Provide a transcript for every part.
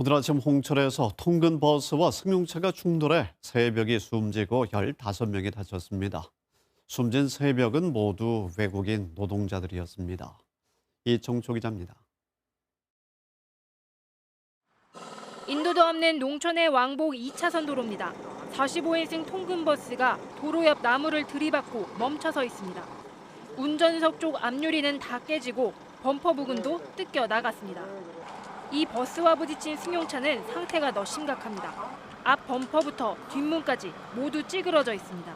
오늘 아침 홍천에서 통근 버스와 승용차가 충돌해 새벽이 숨지고 15명이 다쳤습니다. 숨진 새벽은 모두 외국인 노동자들이었습니다. 이청초 기자입니다. 인도도 없는 농촌의 왕복 2차선 도로입니다. 45인승 통근버스가 도로 옆 나무를 들이받고 멈춰서 있습니다. 운전석 쪽 앞유리는 다 깨지고 범퍼 부근도 뜯겨 나갔습니다. 이 버스와 부딪힌 승용차는 상태가 더 심각합니다. 앞 범퍼부터 뒷문까지 모두 찌그러져 있습니다.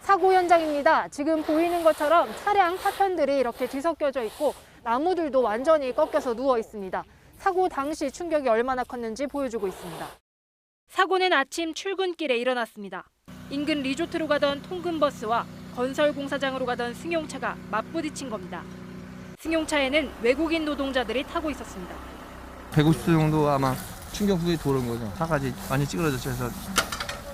사고 현장입니다. 지금 보이는 것처럼 차량 파편들이 이렇게 뒤섞여져 있고 나무들도 완전히 꺾여서 누워 있습니다. 사고 당시 충격이 얼마나 컸는지 보여주고 있습니다. 사고는 아침 출근길에 일어났습니다. 인근 리조트로 가던 통근버스와 건설 공사장으로 가던 승용차가 맞부딪힌 겁니다. 승용차에는 외국인 노동자들이 타고 있었습니다. 150도 정도 아마 충격 후에 도는 거죠. 차까지 많이 찌그러졌죠. 그래서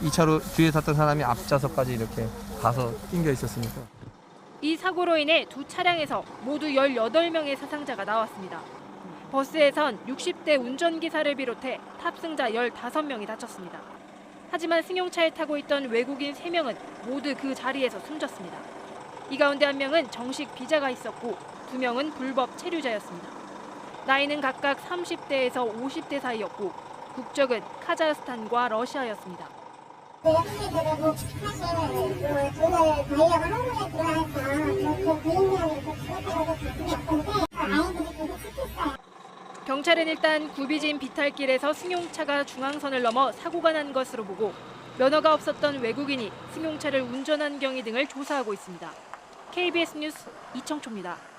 2차로 뒤에 탔던 사람이 앞좌석까지 이렇게 가서 낑겨 있었으니까. 이 사고로 인해 두 차량에서 모두 18명의 사상자가 나왔습니다. 버스에선 60대 운전기사를 비롯해 탑승자 15명이 다쳤습니다. 하지만 승용차에 타고 있던 외국인 3명은 모두 그 자리에서 숨졌습니다. 이 가운데 한 명은 정식 비자가 있었고 두 명은 불법 체류자였습니다. 나이는 각각 30대에서 50대 사이였고 국적은 카자흐스탄과 러시아였습니다. 경찰은 일단 구비진 비탈길에서 승용차가 중앙선을 넘어 사고가 난 것으로 보고 면허가 없었던 외국인이 승용차를 운전한 경위 등을 조사하고 있습니다. KBS 뉴스 이청초입니다.